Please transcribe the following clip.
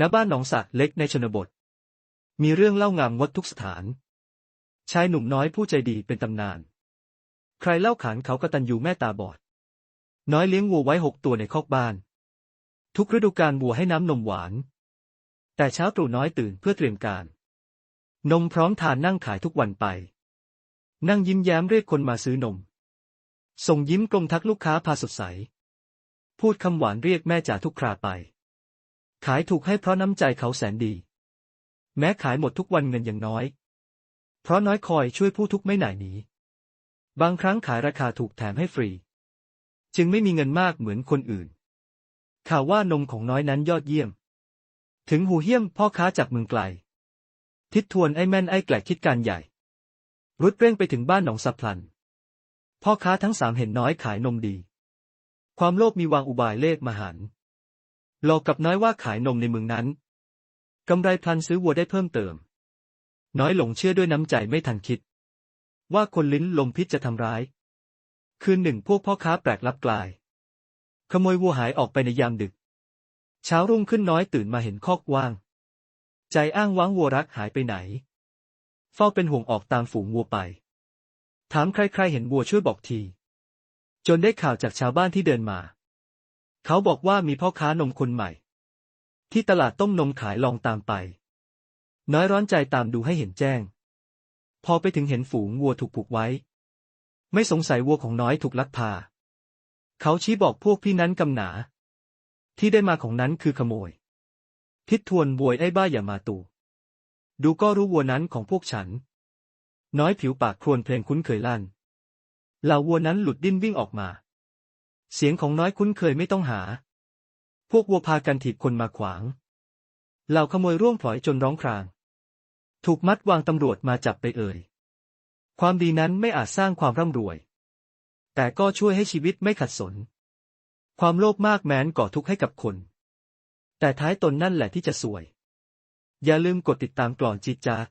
ณบ้านหนองสักเล็กในชนบท มีเรื่องเล่างามงดทุกสถาน ชายหนุ่มน้อยผู้ใจดีเป็นตำนาน ใครเล่าขานเขากระตัญญูแม่ตาบอด น้อยเลี้ยงวัวไว้หกตัวในคอกบ้าน ทุกฤดูกาลวัวให้น้ำนมหวาน แต่เช้าตรู่น้อยตื่นเพื่อเตรียมการ นมพร้อมทานนั่งขายทุกวันไป นั่งยิ้มแย้มเรียกคนมาซื้อนม ส่งยิ้มกลมทักลูกค้าพาสดใส พูดคำหวานเรียกแม่จ่าทุกคราไป ขายถูกให้เพราะน้ำใจเขาแสนดี แม้ขายหมดทุกวันเงินอย่างน้อย เพราะน้อยคอยช่วยผู้ทุกข์ไม่หน่ายหนีบางครั้งขายราคาถูกแถมให้ฟรี จึงไม่มีเงินมากเหมือนคนอื่น ข่าวว่านมของน้อยนั้นยอดเยี่ยม ถึงหูเหี้ยมพ่อค้าจากเมืองไกล ทิดทวนไอ้แม่นไอ้แกลกคิดการใหญ่ รุดเร่งไปถึงบ้านหนองสับพลัน พ่อค้าทั้งสามเห็นน้อยขายนมดี ความโลภมีวางอุบายเลขมหัน หลอกกับน้อยว่าขายนมในเมืองนั้นกำไรพลันซื้อวัวได้เพิ่มเติม น้อยหลงเชื่อด้วยน้ำใจไม่ทันคิด ว่าคนลิ้นลมพิษจะทำร้าย คืนหนึ่งพวกพ่อค้าแปลกลับกลาย ขโมยวัวหายออกไปในยามดึก เช้ารุ่งขึ้นน้อยตื่นมาเห็นคอกว่าง ใจอ้างว้างวัวรักหายไปไหน เฝ้าเป็นห่วงออกตามฝูงวัวไป ถามใครๆเห็นวัวช่วยบอกที จนได้ข่าวจากชาวบ้านที่เดินมา เขาบอกว่ามีพ่อค้านมคนใหม่ ที่ตลาดต้มนมขายลองตามไป น้อยร้อนใจตามดูให้เห็นแจ้ง พอไปถึงเห็นฝูงวัวถูกผูกไว้ ไม่สงสัยวัวของน้อยถูกลักพา เขาชี้บอกพวกพี่นั้นกำหนา ที่ได้มาของนั้นคือขโมยทิดทวนบวยไอ้บ้าอย่ามาตู่ดูก็รู้วัวนั้นของพวกฉัน น้อยผิวปากครวญเพลงคุ้นเคยลั่นเหล่าวัวนั้นหลุดดิ้นวิ่งออกมา เสียงของน้อยคุ้นเคยไม่ต้องหา พวกวัวพากันถีบคนมาขวาง เหล่าขโมยร่วงพลอยจนร้องคราง ถูกมัดวางตำรวจมาจับไปเอ่ย ความดีนั้นไม่อาจสร้างความร่ำรวย แต่ก็ช่วยให้ชีวิตไม่ขัดสน ความโลภมากแม้นก่อทุกข์ให้กับคน แต่ท้ายตนนั่นแหละที่จะสวย อย่าลืมกดติดตามกล่อนจิตจาก